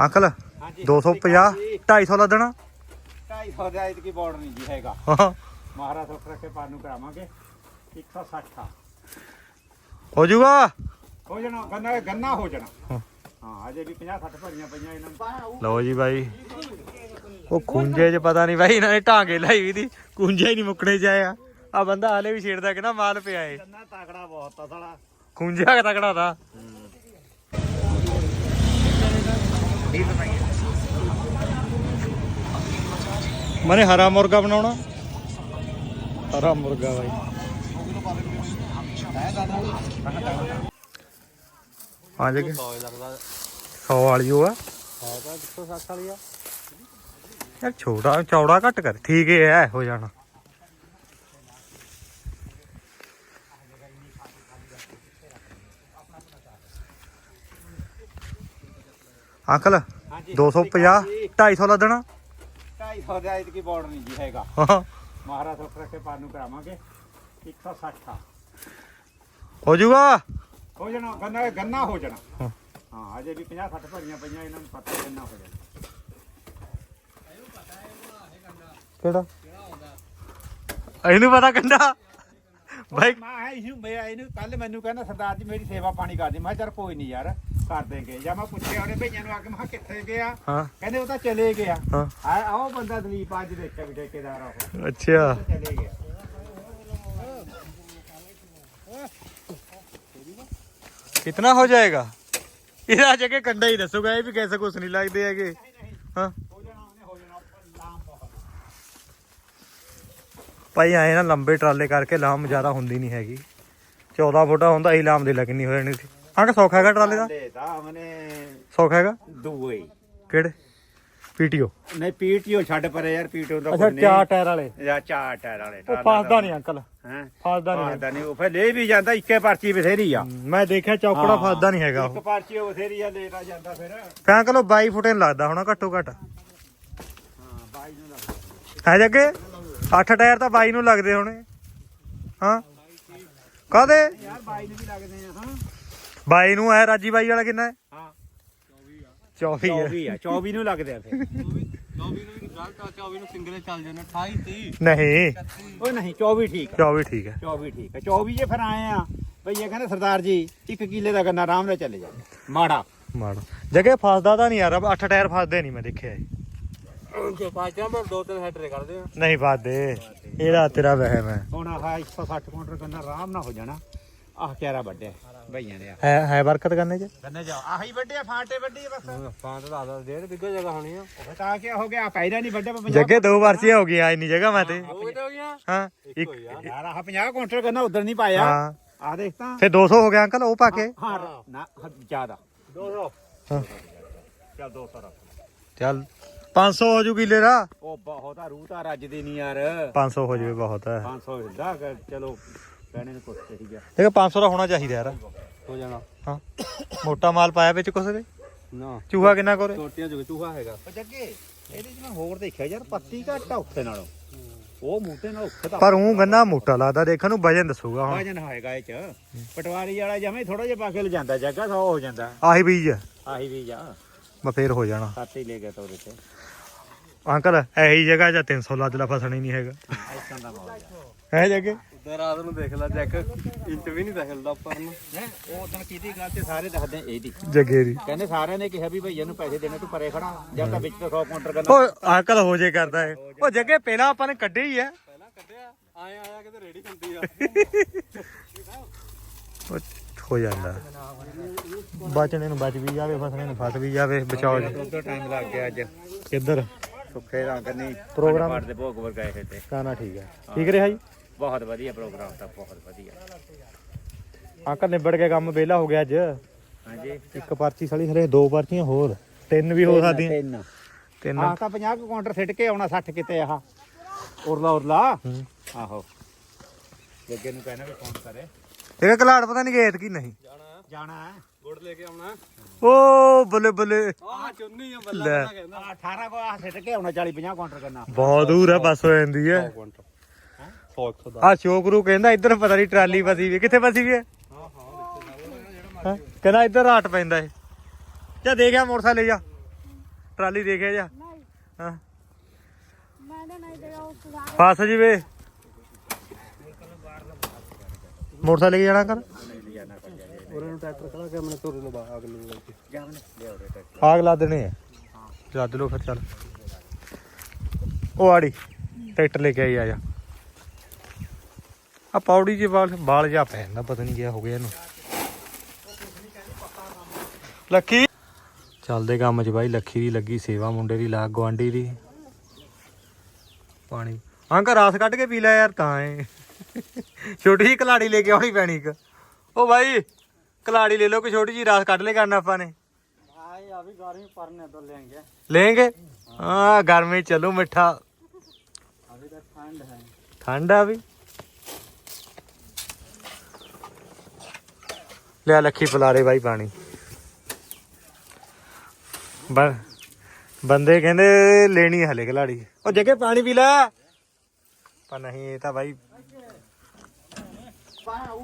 Uncle ਹਾਂਜੀ। 250 250 ਲਾ ਦੇਣਾ। 250 ਦਾ ਇਤਕੀ ਬੋਰਡ ਨਹੀਂ ਜੀ ਹੈਗਾ। ਮਹਾਰਾਜ ਸੁੱਖ ਰੱਖੇ ਪਾਰ ਨੂੰ ਕਰਾਵਾਂਗੇ। 160 ਆ। ਹੋ ਜਾਊਗਾ? ਹੋ ਜਾਣਾ ਗੰਨਾ ਗੰਨਾ ਹੋ ਜਾਣਾ। ਹਾਂ। ਹਾਂ ਅਜੇ ਵੀ 50 60 ਭਰੀਆਂ ਪਈਆਂ ਇਹਨਾਂ ਨੂੰ। ਲਓ ਜੀ ਬਾਈ। ਉਹ ਖੁੰਝੇ 'ਚ ਪਤਾ ਨਹੀਂ ਬਾਈ ਇਹਨਾਂ ਨੇ ਢਾਂਗੇ ਲਾਈ ਵੀ ਦੀ। ਖੁੰਝੇ ਹੀ ਨਹੀਂ ਮੁੱਕਣੇ ਚਾਇਆ ਆ। ਬੰਦਾ ਹਲੇ ਵੀ ਛੇੜਦਾ ਕਿ ਨਾ ਮਾਲ ਪਿਆ ਏ। ਗੰਨਾ ਤਾਕੜਾ ਬਹੁਤ ਆ ਸਾਲਾ। ਖੁੰਝਾ ਤਕੜਾ ਦਾ ਮਨੇ ਹਰਾ ਮੁਰਗਾ ਬਣਾਉਣਾ? ਹਰਾ ਮੁਰਗਾ ਬਾਈ। ਹਾਂ ਜੀ 100 ਵਾਲੀ ਉਹ ਆ। ਯਾਰ ਛੋਟਾ ਚੌੜਾ ਘੱਟ ਕਰ। ਠੀਕ ਹੈ ਹੋ ਜਾਣਾ। ਅੰਕਲ ਹਾਂਜੀ। 250 250 ਲਾ ਦੇਣਾ। 250 ਦਾ ਇਤਕੀ ਬੋਰਡ ਨਹੀਂ ਜੀ ਹੈਗਾ। ਮਹਾਰਾਜ ਸੁੱਖ ਰੱਖੇ ਪਾਰ ਨੂੰ ਕਰਾਵਾਂਗੇ। 160 ਆ। ਹੋ ਹੋ ਜਾਣਾ ਗੰਨਾ ਗੰਨਾ ਹੋ ਜਾਣਾ। ਹਾਂ। ਅਜੇ ਵੀ 50 60 ਭਰੀਆਂ ਪਈਆਂ ਇਹਨਾਂ ਨੂੰ ਪਤਾ ਗੰਨਾ ਹੋ ਜਾਣਾ। ਕਿਹੜਾ? ਇਹਨੂੰ ਪਤਾ ਕੰਡਾ ਬਾਈ ਮੈਂ ਇਹਨੂੰ ਮੈਂ ਇਹਨੂੰ ਕੱਲ ਮੈਨੂੰ ਕਹਿੰਦਾ ਸਰਦਾਰ ਜੀ ਮੇਰੀ ਸੇਵਾ ਪਾਣੀ ਕਰ ਦੇ ਮੈਂ ਕਿਹਾ ਚੱਲ ਕੋਈ ਨਹੀਂ ਯਾਰ ਕਰ ਦੇਂਗੇ ਜਾਂ ਮੈਂ ਪੁੱਛਿਆ ਉਹਨੇ ਭਈਆਂ ਨੂੰ ਆ ਕੇ ਮੈਂ ਕਿਹਾ ਕਿੱਥੇ ਗਿਆ ਹਾਂ ਕਹਿੰਦੇ ਉਹ ਤਾਂ ਚਲੇ ਗਿਆ ਹਾਂ ਆ ਆਓ ਬੰਦਾ ਦਲੀਪ ਅੱਜ ਦੇਖਿਆ ਵੀ ਠੇਕੇਦਾਰ ਆ ਉਹ ਅੱਛਾ ਚਲੇ ਗਿਆ कितना हो जाएगा ਇਹਦਾ ਜਗ੍ਹਾ ਕੰਡਾ ਹੀ ਦੱਸੂਗਾ ਇਹ ਵੀ ਕੈਸੇ ਕੁਛ ਨਹੀਂ ਲੱਗਦੇ ਹੈਗੇ ਹਾਂ ਭਾਈ ਆਏ ਨਾ ਲੰਬੇ ਟਰਾਲੇ ਕਰਕੇ ਲਾਮ ਜ਼ਿਆਦਾ ਹੁੰਦੀ ਨਹੀਂ ਹੈਗੀ। 14 ਫੁੱਟਾ ਹੁੰਦਾ ਹੀ ਲਾਮ ਦੇ ਲੱਗਣੀ ਹੋ ਜਾਣੀ। ਸੀ ਹਾਂ ਕਿ ਸੌਖਾ ਹੈਗਾ ਟਰਾਲੇ ਦਾ? ਲੈ ਸੌਖਾ ਹੈਗਾ? ਦੂਏ ਕਿਹੜੇ? ਪੀਟੀਓ। ਨਹੀਂ ਪੀਟੀਓ ਛੱਡ ਪਰੇ ਯਾਰ ਪੀਟੀਓ ਦਾ ਅੱਛਾ ਚਾਰ ਟਾਇਰ ਵਾਲੇ। ਜਾਂ ਚਾਰ ਟਾਇਰ ਵਾਲੇ ਉਹ ਫਸਦਾ ਨਹੀਂ ਅੰਕਲ। ਹੈ? ਫਸਦਾ ਨਹੀਂ ਫਸਦਾ ਨਹੀਂ ਉਹ ਫਿਰ ਲੈ ਵੀ ਜਾਂਦਾ ਇੱਕੇ ਪਰਚੀ ਬਥੇਰੀ ਆ। ਮੈਂ ਦੇਖਿਆ ਚੌਕੜਾ ਹਾਂ। ਫਸਦਾ ਨਹੀਂ ਹੈਗਾ ਇੱਕ ਉਹ ਪਰਚੀ ਉਹ ਬਥੇਰੀ ਆ ਲੇਟਾ ਜਾਂਦਾ ਫਿਰ। ਹਾਂ ਫੈਂ ਅੰਕਲ ਉਹ 22 ਫੁੱਟੇ ਲੱਗਦਾ ਹੋਣਾ ਘੱਟੋ ਘੱਟ। ਨੂੰ ਹੈ ਜੱਗੇ 8 ਟਾਇਰ ਤਾਂ 22 ਨੂੰ ਲੱਗਦੇ ਹੋਣੇ। ਹਾਂ। ਕਾਦੇ ਯਾਰ ਬਾਈ ਨੂੰ ਵੀ ਲੱਗਦੇ ਆ ਹਾਂ 22 ਨੂੰ ਹੈ ਰਾਜੀ ਬਾਈ ਵਾਲਾ ਕਿੰਨਾ ਹੈ ਹਾਂ 24 ਹੈ 24 ਆ 24 ਨੂੰ ਲੱਗਦੇ ਆ ਫਿਰ। 24 ਨੂੰ ਵੀ ਗਲਤ ਆ 24 ਨੂੰ ਸਿੰਗਲੇ ਚੱਲ ਜਾਣਾ 28 30 ਨਹੀਂ। ਉਹ ਨਹੀਂ 24 ਠੀਕ ਆ। 24 ਠੀਕ ਹੈ 24 ਠੀਕ ਆ। 24 ਜੇ ਫਿਰ ਆਏ ਆ ਭਈਆ ਕਹਿੰਦੇ ਸਰਦਾਰ ਜੀ ਇੱਕ ਕਿੱਲੇ ਦਾ ਗੰਨਾ ਆਰਾਮ ਨਾਲ ਚੱਲੇ ਜਾ ਮਾੜਾ। ਮਾੜਾ। ਜਗੇ ਫਸਦਾ ਤਾਂ ਨਹੀਂ ਯਾਰ 8 ਟਾਇਰ ਫਸਦੇ ਨਹੀਂ ਮੈਂ ਦੇਖਿਆ ਇਹ। ਜੇ ਪਾਚਾਂ ਪਰ ਦੋ ਤਿੰਨ ਹੈਡਰੇ ਕਰਦੇ ਆ। ਨਹੀਂ ਇਹਦਾ ਤੇਰਾ ਵਹਿਮ ਹੈ। ਹੁਣ ਆਹ 160 ਕੁਇੰਟਲ ਗੰਨਾ ਆਰਾਮ ਨਾਲ ਹੋ ਜਾਣਾ। ਆਹ ਕਿਆਰਾ ਵੱਡਿਆ ਭਈਆਂ ਨੇ ਆ। ਹੈ ਹੈ ਬਰਕਤ ਕਰਨੇ ਚ? ਗੰਨੇ ਜਾ ਆਹੀ ਵੱਡੇ ਫਾਂਟੇ ਵੱਡੀ ਬਸ। ਪਾਂ ਤਾਂ ਆਦਾ ਡੇਢ ਬਿੱਗਾ ਜਗ੍ਹਾ ਹੋਣੀ ਆ। ਉਹ ਤਾਂ ਕੀ ਹੋ ਗਿਆ ਪੈਦਾ ਨਹੀਂ ਵੱਡੇ ਪੰਜਾਬ ਜੱਗੇ ਦੋ ਵਾਰਚੀਆਂ ਹੋ ਗਈਆਂ ਇੰਨੀ ਜਗ੍ਹਾ ਮੈਂ ਤੇ। ਹੋ ਗਿਆ ਹਾਂ ਇੱਕ ਯਾਰ ਆਹ 50 ਕੁਇੰਟਲ ਗੰਨਾ ਉਧਰ ਨਹੀਂ ਪਾਇਆ। ਹਾਂ। ਆਹ ਦੇਖ ਤਾਂ। ਫੇ 200 ਹੋ ਗਿਆ ਅੰਕਲ ਉਹ ਪਾ ਕੇ। ਹਾਂ ਨਾ ਜ਼ਿਆਦਾ। 200 ਹਾਂ। ਚੱਲ 200 ਰੱਖ। ਚੱਲ। 500 ਹੋ ਜੂ ਕਿਲੇ ਦਾ ਉਹ ਬਹੁਤ ਆ ਰੂਹ ਤਾਂ ਰੱਜਦੀ ਨਹੀਂ ਯਾਰ। 500 ਹੋ ਜਵੇ ਬਹੁਤ ਹੈ 500 ਹੁੰਦਾ ਕਿ ਚਲੋ ਕਹਿਣੇ ਨੂੰ ਕੁਛ ਸਹੀ ਗਿਆ ਦੇਖ 500 ਦਾ ਹੋਣਾ ਚਾਹੀਦਾ ਯਾਰ। ਹੋ ਜਾਣਾ। ਹਾਂ। ਮੋਟਾ ਮਾਲ ਪਾਇਆ ਵਿੱਚ ਕੁਛ ਦੇ ਨਾ। ਚੂਹਾ ਕਿੰਨਾ ਕੋਰੇ ਛੋਟੀਆਂ ਜੋ ਚੂਹਾ ਹੈਗਾ। ਉਹ ਜੱਗੇ ਇਹਦੇ ਚ ਮੈਂ ਹੋਰ ਦੇਖਿਆ ਯਾਰ ਪੱਤੀ ਘੱਟ ਆ ਉੱਥੇ ਨਾਲੋਂ। ਉਹ ਮੂਟੇ ਨਾਲ ਉੱਥੇ ਦਾ ਪਰ ਉਹ ਗੰਨਾ ਮੋਟਾ ਲੱਗਦਾ ਦੇਖਣ ਨੂੰ ਵਜਨ ਦੱਸੂਗਾ ਹੁਣ। ਵਜਨ ਹੋਏਗਾ ਇਹ ਚ। ਪਟਵਾਰੀ ਵਾਲਾ ਜਮੇ ਥੋੜਾ ਜਿਹਾ ਪਾ ਕੇ ਲਿਜਾਂਦਾ ਜੱਗਾ 100 ਹੋ ਜਾਂਦਾ। ਆਹੀ ਬੀਜ ਆ। ਆਹੀ ਵੀ ਜਾ ਮੈਂ ਫੇਰ ਹੋ ਜਾਣਾ। ਸੱਤ ਹੀ ਲੈ ਗਿਆ ਤੋਰੇ ਤੇ। ਅੰਕਲ ਇਹੀ ਜਗ੍ਹਾ ਜਾਂ 300 ਲੱਜ ਲਾ ਫਸਣਾ ਹੀ ਨਹੀਂ ਹੈਗਾ। ਇਸਾਂ ਦਾ ਮੌਜ ਹੈ ਜੱਗੇ ਉਧਰ ਰਾਤ ਨੂੰ ਦੇਖ ਲੈ ਚੈੱਕ ਇੰਚ ਵੀ ਨਹੀਂ ਦਿਖਦਾ ਉੱਪਰ ਨੂੰ। ਹੈ? ਉਹ ਤਾਂ ਕੀਤੀ ਗੱਲ ਤੇ ਸਾਰੇ ਦੱਸਦੇ ਇਹਦੀ ਜੱਗੇ ਦੀ ਕਹਿੰਦੇ ਸਾਰਿਆਂ ਨੇ ਕਿਹਾ ਵੀ ਭਈਆ ਨੂੰ ਪੈਸੇ ਦੇਣੇ ਤੂੰ ਪਰੇ ਖੜਾ। ਜਦ ਤਾਂ ਵਿੱਚ ਤੋਂ 100 ਕਾਊਂਟਰ ਕਰਨਾ। ਉਹ ਅੰਕਲ ਹੋ ਜੇ ਕਰਦਾ ਹੈ ਉਹ ਜੱਗੇ ਪਹਿਲਾਂ ਆਪਾਂ ਨੇ ਕੱਢੇ ਹੀ ਹੈ ਪਹਿਲਾਂ ਕੱਢਿਆ ਆਏ ਆਇਆ ਕਿਤੇ ਰੇੜੀ ਹੁੰਦੀ ਆ। ਉਹ ਹੋ ਜਾਂਦਾ। ਬਚਣੇ ਨੂੰ ਬਚ ਵੀ ਜਾਵੇ ਫਸਣੇ ਨੂੰ ਫਸ ਵੀ ਜਾਵੇ ਬਚਾਓ ਜੀ। ਉਦੋਂ ਟਾਈਮ ਲੱਗ ਗਿਆ ਅੱਜ। ਕਿੱਧਰ? ਸੁੱਖੇ ਰੰਗ ਨਹੀਂ ਪ੍ਰੋਗਰਾਮ? ਪਾਠ ਦੇ ਭੋਗ ਵਰ ਗਏ ਹੋਏ ਤੇ। ਗਾਣਾ ਠੀਕ ਹੈ। ਠੀਕ ਰਿਹਾ ਜੀ? ਬਹੁਤ ਵਧੀਆ ਪ੍ਰੋਗਰਾਮ ਤਾਂ ਬਹੁਤ ਵਧੀਆ। ਅੰਕਲ ਨਿਬੜ ਕੇ ਕੰਮ ਵਿਹਲਾ ਹੋ ਗਿਆ ਅੱਜ। ਹਾਂਜੀ। ਇੱਕ ਪਰਚੀ ਸਲੀ ਹਰੇ ਦੋ ਪਰਚੀਆਂ ਹੋਰ। ਤਿੰਨ ਵੀ ਹੋ ਸਕਦੀਆਂ। ਤਿੰਨ। ਤਿੰਨ। ਆਹ ਤਾਂ 50 ਕੁ ਕਾਊਂਟਰ ਸਿੱਟ ਕੇ ਆਉਣਾ 60 ਕਿਤੇ ਆਹ। ਉਰਲਾ ਉਰਲਾ। ਹੂੰ। ਆਹੋ। ਜੱਗੇ ਨੂੰ ਕਹਿਣਾ ਵੀ ਫੋਨ ਕਰੇ। ਇਹ ਕਲਾੜ ਪਤਾ ਨਹੀਂ ਗੇਤ ਕੀ ਨਹੀਂ। ਜਾਣਾ। ਜਾਣਾ ਹੈ ਬਹੁਤ ਦੂਰ ਆ ਬੱਸ ਹੋ ਜਾਂਦੀ ਹੈ? ਆ ਸ਼ੋਕਰੂ ਕਹਿੰਦਾ ਇੱਧਰ ਪਤਾ ਨਹੀਂ ਟਰਾਲੀ ਫਸੀ ਵੀ ਕਿੱਥੇ ਫਸੀ ਵੀ ਹੈ ਕਹਿੰਦਾ ਇੱਧਰ ਰਾਟ ਪੈਂਦਾ ਇਹ ਜਾ ਦੇ ਗਿਆ ਮੋਟਰਸਾਈਕਲ ਲੈ ਜਾ। ਟਰਾਲੀ ਦੇ ਗਿਆ ਜਾ। ਨਹੀਂ। ਹਾਂ? ਮੈਂ ਤਾਂ ਲੈ ਕੇ ਜਾਣਾ ਕਰ ਉਹਨਾਂ ਨੂੰ ਟਰੈਕਟਰ ਖੜਾ ਕੇ ਆਪਣੇ ਤੋਰੇ ਨੂੰ ਬਾਹਰ ਅਗਲੇ ਨੂੰ ਲੈ ਕੇ। ਆਗ ਲਾ ਦੇਣੇ ਆ ਲੱਦ ਲੋ ਫਿਰ ਚੱਲ। ਉਹ ਆੜੀ ਟਰੈਕਟਰ ਲੈ ਕੇ ਆਈ ਆ ਜਾ। ਆ ਪੌੜੀ ਜੇ ਵਾਲ ਬਾਲ ਜਾ ਪੈਂਦਾ ਪਤਾ ਨਹੀਂ ਕਿਆ ਹੋ ਗਿਆ ਇਹਨੂੰ। ਲੱਕੀ? ਚੱਲਦੇ ਕੰਮ 'ਚ ਬਾਈ ਲੱਖੀ ਦੀ ਲੱਗੀ ਸੇਵਾ ਮੁੰਡੇ ਦੀ ਲਾਗ ਗਵਾਂਡੀ ਦੀ। ਪਾਣੀ। ਅੰਕਲ ਰਾਸ ਕੱਢ ਕੇ ਪੀ ਲੈ ਯਾਰ ਤਾਂ ਏ ਛੋਟੀ ਜਿਹੀ ਕਲਾੜੀ ਲੈ ਕੇ ਆਉਣੀ ਪੈਣੀ ਇੱਕ। ਉਹ ਬਾਈ ਕਲਾੜੀ ਲੈ ਲਓ ਕਿ ਛੋਟੀ ਜਿਹੀ ਰਾਸ ਕੱਢ ਲੈ ਕਰਨਾ ਆਪਾਂ ਨੇ भाई अभी गर्मी पड़ने तो लेंगे लेंगे हाँ गर्मी चलो मिठा अभी तो ठंड है ठंड है अभी ले लखी पिला रहे भाई पानी ब- ਬੰਦੇ ਕਹਿੰਦੇ ਲੈਣੀ ਹਲੇ ਖਿਲਾੜੀ ਉਹ ਜਗੇ ਪਾਣੀ ਪੀ ਲੈ ਪਰ ਨਹੀਂ ਇਹ ਤਾਂ ਭਾਈ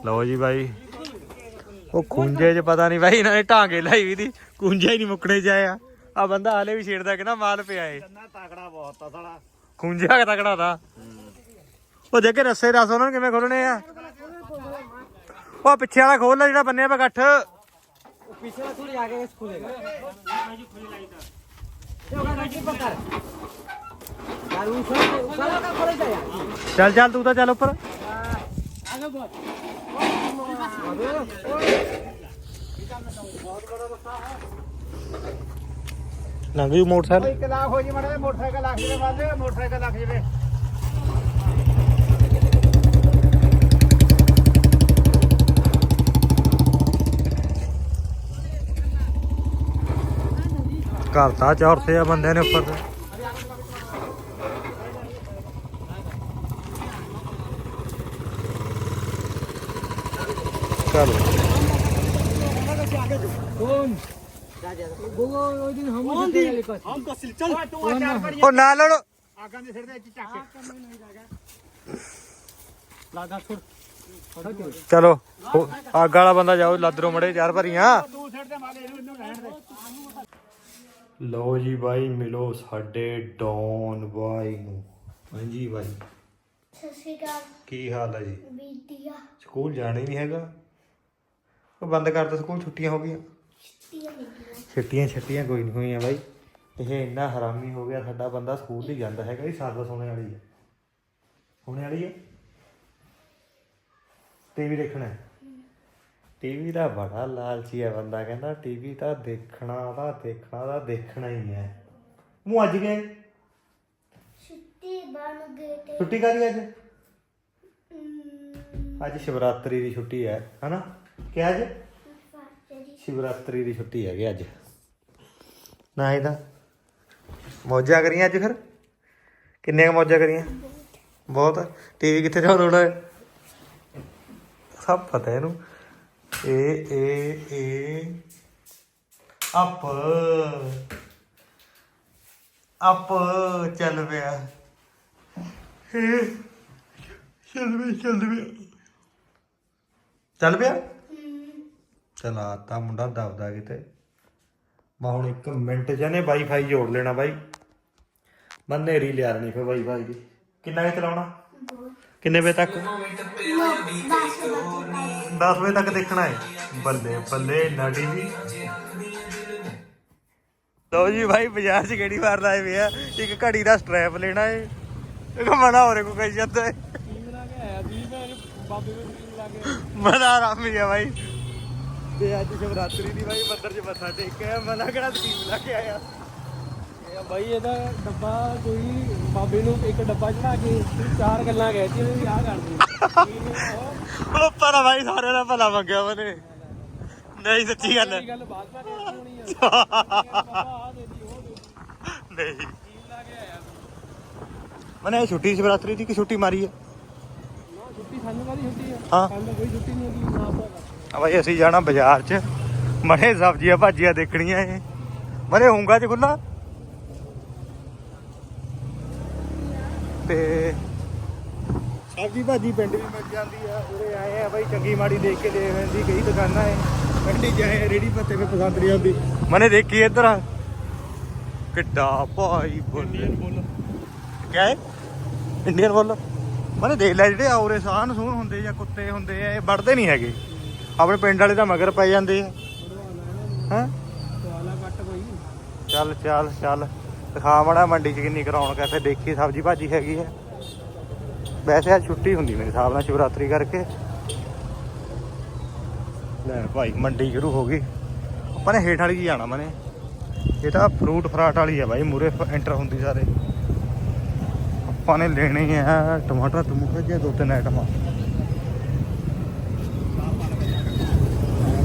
ਲਓ ਜੀ ਭਾਈ ਉਹ ਕੁੰਜੇ 'ਚ ਪਤਾ ਨਹੀਂ ਬਾਈ ਇਹਨਾਂ ਨੇ ਢਾਂਗੇ ਲਾਈ ਵੀ ਦੀ ਕੁੰਜੇ ਹੀ ਨਹੀਂ ਮੁੱਕਣੇ ਚਾਇਆ ਆ। ਬੰਦਾ ਹਲੇ ਵੀ ਛੇੜਦਾ ਕਿ ਮਾਲ ਪਿਆ ਏ। ਕੰਨਾ ਤਕੜਾ ਦਾ। ਉਹ ਜੇ ਕੇ ਰੱਸੇ ਦੱਸ ਉਹਨਾਂ ਕਿਵੇਂ ਖੋਲਣੇ ਆ। ਉਹ ਪਿੱਛੇ ਵਾਲਾ ਖੋਲ ਲੈ ਜਿਹੜਾ ਬੰਨਿਆ ਪਿਆ ਗੱਠ। ਪਿੱਛੇ ਵਾਲਾ ਥੋੜੀ ਚੱਲ ਚੱਲ ਤੂੰ ਤਾਂ ਚੱਲ ਉੱਪਰ। ਲੰਘ ਜੂ ਮੋਟਰਸਾਈਕਲ। ਇੱਕ ਲੱਖ ਹੋ ਜੀ ਮੜਾ ਮੋਟਰਸਾਈਕਲ ਲੱਖ ਜਵੇ ਵੱਲ ਮੋਟਰਸਾਈਕਲ ਲੱਖ ਜਵੇ ਘਰ ਤਾਂ ਚੌਰਸੇ ਆ ਬੰਦੇ ਨੇ ਉੱਪਰ। চলো ও না লড়ো ਚਲੋ। ਅੱਗ ਵਾਲਾ ਬੰਦਾ ਜਾਓ ਲਾਦਰੋ ਮੜੇ ਯਾਰ ਭਰੀਆਂ। ਲੋ ਜੀ ਬਾਈ ਮਿਲੋ ਸਾਡੇ ਡੌਨ ਬਾਈ ਨੂੰ। ਹਾਂਜੀ ਬਾਈ। ਸਤਿ ਸ਼੍ਰੀ ਅਕਾਲ। ਕੀ ਹਾਲ ਹੈ ਜੀ? ਵਧੀਆ ਸਕੂਲ ਜਾਣਾ ਹੀ ਨਹੀਂ ਹੈਗਾ? ਉਹ ਬੰਦ ਕਰਤਾ ਸਕੂਲ ਛੁੱਟੀਆਂ ਹੋ ਗਈਆਂ। ਛੁੱਟੀਆਂ ਛੁੱਟੀਆਂ ਕੋਈ ਨਹੀਂ ਹੋਈਆਂ ਬਾਈ। ਇਹ ਇੰਨਾ ਹਰਾਮੀ ਹੋ ਗਿਆ ਸਾਡਾ ਬੰਦਾ ਸਕੂਲ ਨਹੀਂ ਜਾਂਦਾ ਹੈਗਾ ਇਹ ਸਰਵਿਸ ਹੋਣੇ ਵਾਲੀ ਹੈ ਹੋਣੇ ਵਾਲੀ ਹੈ ਟੀਵੀ ਦੇਖਣਾ ਟੀਵੀ ਦਾ ਬੜਾ ਲਾਲਚੀ ਹੈ ਬੰਦਾ ਕਹਿੰਦਾ ਟੀਵੀ ਤਾਂ ਦੇਖਣਾ ਦਾ ਦੇਖਣਾ ਦਾ ਦੇਖਣਾ ਹੀ ਹੈ। ਮੂੰਹ ਅੱਜ ਗਏ ਛੁੱਟੀ ਬਣ ਗਏ ਛੁੱਟੀ ਕਾਦੀ ਅੱਜ? ਅੱਜ ਸ਼ਿਵਰਾਤਰੀ ਦੀ ਛੁੱਟੀ ਹੈ ਹਨਾ? ਕਿ ਅੱਜ? ਸ਼ਿਵਰਾਤਰੀ ਦੀ ਛੁੱਟੀ ਹੈਗੀ ਅੱਜ। ਨਾ ਇਹਦਾ ਮੌਜਾਂ ਕਰੀਆਂ ਅੱਜ ਫਿਰ? ਕਿੰਨੀਆਂ ਮੌਜਾਂ ਕਰੀਆਂ? ਬਹੁਤ। ਟੀਵੀ ਕਿੱਥੇ ਜਾਉਂ ਰੋਣਾ ਸਭ ਪਤਾ ਇਹਨੂੰ। ਏ ਏ ਏ ਅਪ ਅਪ ਚੱਲ ਪਿਆ। ਚੱਲ ਪਿਆ ਚੱਲ ਪਿਆ। ਚੱਲ ਪਿਆ? ਚਲਾਤਾ ਮੁੰਡਾ ਦਬਦਾ ਕਿਤੇ। ਮੈਂ ਹੁਣ ਇੱਕ ਮਿੰਟ ਜਨੇ ਵਾਈਫਾਈ ਜੋੜ ਲੈਣਾ ਬਾਈ। ਮੈਂ ਨੇਰੀ ਲਿਆ ਰਣੀ ਫੇ ਵਾਈਫਾਈ ਦੀ। ਕਿੰਨਾ ਕਿ ਚਲਾਉਣਾ? ਕਿੰਨੇ ਵਜੇ ਤੱਕ? 10 ਵਜੇ ਤੱਕ ਦੇਖਣਾ ਹੈ। ਬੱਲੇ ਬੱਲੇ ਨਾੜੀ ਵੀ ਲੋ ਜੀ ਭਾਈ ਬਾਜ਼ਾਰ 'ਚ ਕਿਹੜੀ ਵਾਰ ਲਾਏ ਵੇ ਆ? ਇੱਕ ਘੜੀ ਦਾ ਸਟ੍ਰੈਪ ਲੈਣਾ ਏ। ਇੱਕ ਮਨਾ ਹੋਰੇ ਕੋ ਕਹੀ ਜਾਂਦਾ ਏ। ਮਨਾ ਰਾਮੀ ਆ ਭਾਈ ਤੇ ਅੱਜ ਸ਼ਿਵਰਾਤਰੀ ਦੀ ਭਾਈ ਮੰਦਰ 'ਚ ਮੱਥਾ ਟੇਕ ਕੇ ਆਇਆ ਮਨਾ ਕਿਹੜਾ ਤਕੀਮ ਲਾ ਕੇ ਆਇਆ? ਇਹ ਬਾਈ ਇਹਦਾ ਡੱਬਾ ਕੋਈ ਬਾਬੇ ਨੂੰ ਇੱਕ ਡੱਬਾ ਚੜਾ ਕੇ ਚਾਰ ਗੱਲਾਂ ਕਹਿਤੀਆਂ ਵੀ ਆਹ ਕਰ ਦੇ ਉਹ ਪਰ ਭਾਈ ਸਾਰਿਆਂ ਦਾ ਭਲਾ ਮੰਗਿਆ ਉਹਨੇ। ਨਹੀਂ ਸੱਚੀ ਗੱਲ। ਗੱਲ ਬਾਤ ਬਾਤ ਹੋਣੀ ਆ। ਨਹੀਂ। ਮਨੇ ਛੁੱਟੀ ਸ਼ਿਵਰਾਤਰੀ ਦੀ ਕਿ ਛੁੱਟੀ ਮਾਰੀ ਹੈ ਛੁੱਟੀ ਸਾਨੂੰ ਕਾਦੀ ਛੁੱਟੀ ਆ? ਹਾਂ। ਸਾਨੂੰ ਕੋਈ ਛੁੱਟੀ ਨਹੀਂ ਹੁੰਦੀ ਨਾ ਆਪਾਂ ਆ ਭਾਈ ਅਸੀਂ ਜਾਣਾ ਬਾਜ਼ਾਰ 'ਚ। ਮਨੇ ਸਬਜ਼ੀਆਂ ਭਾਜੀਆਂ ਦੇਖਣੀਆਂ ਇਹ। ਮਨੇ ਹੋਊਗਾ 'ਚ ਖੁੱਲਾ ਤੇ ਸਬਜ਼ੀ ਭਾਜੀ ਪਿੰਡ ਵੀ ਮਿਲ ਜਾਂਦੀ ਆ। ਉਰੇ ਆਏ ਆ ਬਾਈ ਚੰਗੀ ਮਾੜੀ ਦੇਖ ਕੇ ਦੇਖ ਲੈਂਦੀ ਕਈ ਦੁਕਾਨਾਂ ਐ। ਪਿੰਡੀ ਜਾਏ ਰੇੜੀ ਪੱਤੇ ਵੀ ਪਸੰਦ ਨਹੀਂ ਆਉਂਦੀ। ਮਨੇ ਦੇਖੀ ਇੱਧਰ। ਕਿੱਡਾ ਭਾਈ ਬੋਲੇ। ਬੋਲ। ਕਿਆ ਹੈ ਇੰਡੀਅਨ ਬੋਲ। ਮਨੇ ਦੇਖ ਲੈ ਜਿਹੜੇ ਔਰੇ ਸਾਨ ਸੂਨ ਹੁੰਦੇ ਜਾਂ ਕੁੱਤੇ ਹੁੰਦੇ ਆ ਇਹ ਵੜਦੇ ਨਹੀਂ ਹੈਗੇ। ਆਪਣੇ ਪਿੰਡ ਵਾਲੇ ਤਾਂ ਮਗਰ ਪੈ ਜਾਂਦੇ ਆ। ਹਾਂ? ਚੱਲ ਚੱਲ ਚੱਲ। ਦਿਖਾ ਮੜਾ ਮੰਡੀ ਚ ਕਿੰਨੀ ਕਰਾਉਣ ਕਿੱਥੇ ਦੇਖੀ ਸਬਜੀ ਭਾਜੀ ਹੈਗੀ ਹੈ ਵੈਸੇ ਅੱਜ ਛੁੱਟੀ ਹੁੰਦੀ ਮੇਰੇ ਹਿਸਾਬ ਨਾਲ ਸ਼ਿਵਰਾਤਰੀ ਕਰਕੇ। ਲੈ ਭਾਈ, ਮੰਡੀ ਸ਼ੁਰੂ ਹੋ ਗਈ। ਆਪਾਂ ਨੇ ਹੇਠ ਵਾਲੀ ਜਾਣਾ ਮਨੇ। ਇਹ ਤਾਂ ਫਰੂਟ ਫਰਾਟ ਵਾਲੀ ਹੈ ਭਾਈ ਮੂਰੇ ਐਂਟਰ ਹੁੰਦੀ ਸਾਰੇ। ਆਪਾਂ ਨੇ ਲੈਣੇ ਆ ਟਮਾਟਰ ਟਮੂਟਰ ਜੇ ਦੋ ਤਿੰਨ ਆਈਟਮਾਂ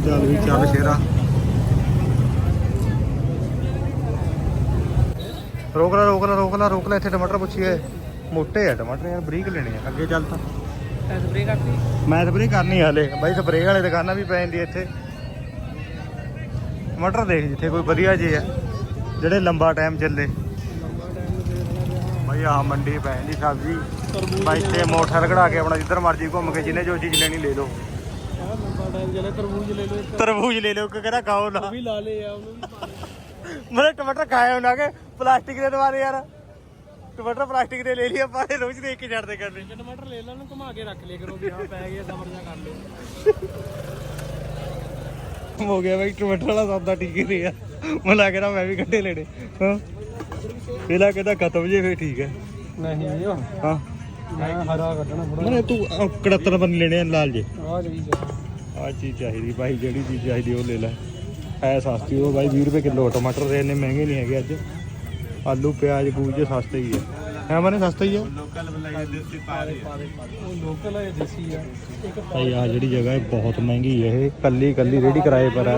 ਚੱਲ ਵੀ ਚੱਲ ਸ਼ੇਰਾ। ਰੋਕ ਲਾ ਰੋਕ ਲਾ ਰੋਕ ਲਾ ਰੋਕ ਲਾ ਇੱਥੇ ਟਮਾਟਰ ਪੁੱਛੀਏ। ਮੋਟੇ ਆ ਟਮਾਟਰ ਯਾਰ ਬਰੀਕ ਲੈਣੇ ਆ। ਅੱਗੇ ਚੱਲ ਤਾਂ। ਸਪਰੇ ਕਰਤੀ। ਮੈਂ ਸਪਰੇ ਕਰਨੀ ਹਲੇ। ਬਾਈ ਸਪਰੇ ਵਾਲੇ ਦੁਕਾਨਾਂ ਵੀ ਪੈ ਜਾਂਦੀ ਇੱਥੇ। ਟਮਾਟਰ ਦੇਖ ਜਿੱਥੇ ਕੋਈ ਵਧੀਆ ਜੇ ਆ ਜਿਹੜੇ ਲੰਬਾ ਟਾਈਮ ਚੱਲੇ। ਬਾਈ ਆ ਮੰਡੀ ਪੈ ਜਾਂਦੀ ਸਬਜ਼ੀ। ਬਾਈ ਇੱਥੇ ਮੋਟਰ ਕਢਾ ਕੇ ਆਪਣਾ ਜਿੱਧਰ ਮਰਜ਼ੀ ਘੁੰਮ ਕੇ ਜਿਹਨੇ ਜੋ ਚੀਜ਼ ਲੈਣੀ ਲੈ ਲਓ। ਟਾਈਮ ਤਰਬੂਜ ਲੈ ਲਓ ਇੱਕ। ਤਰਬੂਜ ਲੈ ਲਓ ਕਿ ਕਹਿੰਦਾ ਖਾਓ ਨਾ। ਉਹ ਵੀ ਲਾ ਲਏ ਆ ਉਹਨੂੰ ਵੀ ਪਾ ਮੇਰੇ ਟਮਾਟਰ ਖਾਏ ਹੋਣਾ ਕਿ ਪਲਾਸਟਿਕ ਦੇ ਦਵਾਰੇ ਯਾਰ। ਟਮਾਟਰ ਪਲਾਸਟਿਕ ਦੇ ਲੈ ਲਈ ਆਪਾਂ ਇਹ ਰੋਜ਼ ਦੇਖ ਕੇ ਛੱਡਦੇ ਕਰਨੇ ਇੱਕ ਟਮਾਟਰ ਲੈ ਲਾ ਉਹਨੂੰ ਘੁਮਾ ਕੇ ਰੱਖ ਲਿਆ ਕਰੋ ਵੀ ਹਾਂ ਪੈ ਗਿਆ ਸਬਰ ਜਾ ਕਰ ਲਿਓ। ਹੋ ਗਿਆ ਬਾਈ ਟਮਾਟਰ ਵਾਲਾ ਸੌਦਾ ਠੀਕ ਹੀ ਰਿਹਾ। ਮੈਂ ਲੱਗ ਰਿਹਾ ਮੈਂ ਵੀ ਕੱਢੇ ਲੈਣੇ ਹਾਂ। ਪਹਿਲਾਂ ਕਹਿੰਦਾ ਖਤਮ ਜੇ ਫੇ ਠੀਕ ਹੈ। ਨਹੀਂ ਉਹ। ਹਾਂ। ਮੈਂ ਹਰਾ ਕੱਢਣਾ ਥੋੜਾ ਤੂੰ 71 ਬੰਨ ਲੈਣੇ ਆ ਲਾਲ ਜੇ। ਆਹ ਚੀਜ਼ ਆ ਆ ਚੀਜ਼ ਚਾਹੀਦੀ ਭਾਈ ਜਿਹੜੀ ਚੀਜ਼ ਚਾਹੀਦੀ ਉਹ ਲੈ ਲੈ। ਹੈ ਸਸਤੀ ਉਹ ਬਾਈ 20 ਰੁਪਏ ਕਿਲੋ ਟਮਾਟਰ ਦੇ ਇੰਨੇ ਮਹਿੰਗੇ ਨਹੀਂ ਹੈਗੇ ਅੱਜ। ਆਲੂ ਪਿਆਜ਼ ਬੂਜ ਜੇ ਸਸਤੇ ਹੀ ਹੈ ਹੈ ਮਨੇ ਸਸਤਾ ਹੀ ਹੈ ਲੋਕਲ ਬਲਾਈ ਦੇਸੀ ਪਾ ਦੇ ਉਹ ਲੋਕਲ ਹੈ ਦੇਸੀ ਆ। ਇੱਕ ਭਾਈ ਆ ਜਿਹੜੀ ਜਗ੍ਹਾ ਹੈ ਬਹੁਤ ਮਹਿੰਗੀ ਹੈ ਇਹ। ਕੱਲੀ ਕੱਲੀ ਰੇੜੀ ਕਿਰਾਏ ਪਰ ਹੈ